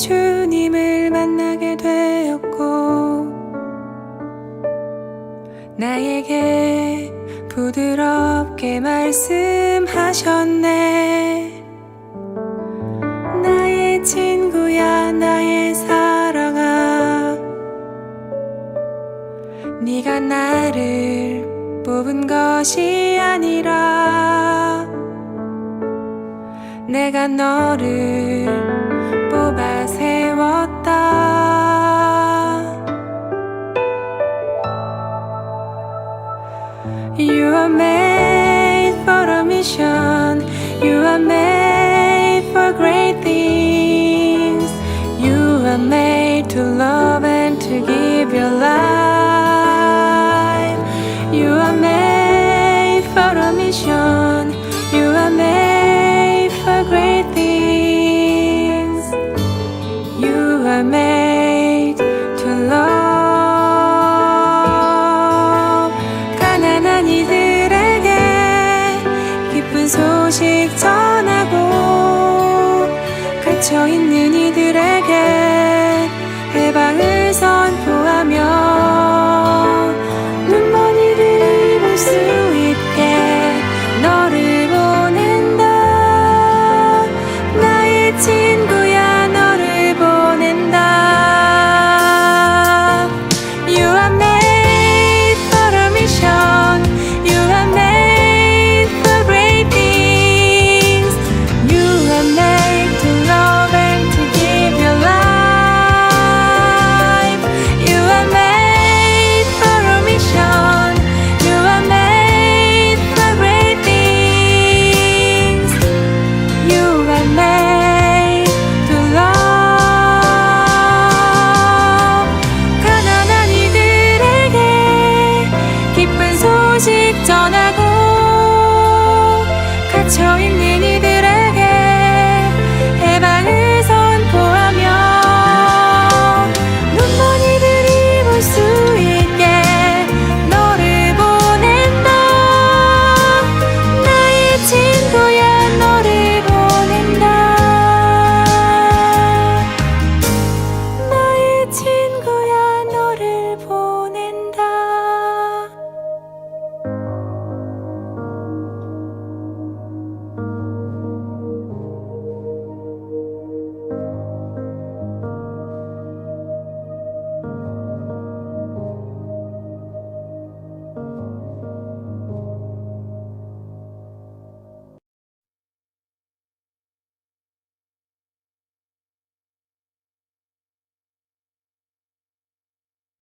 주님을 만나게 되었고 나에게 부드럽게 말씀하셨네. 나의 친구야 나의 사랑아. 네가 나를 뽑은 것이 아니라 내가 너를 You are made for a mission. You are made for great things. You are made to love and to give your life. You are made for a mission 소식 전하고 갇혀있는 이들에게 tell you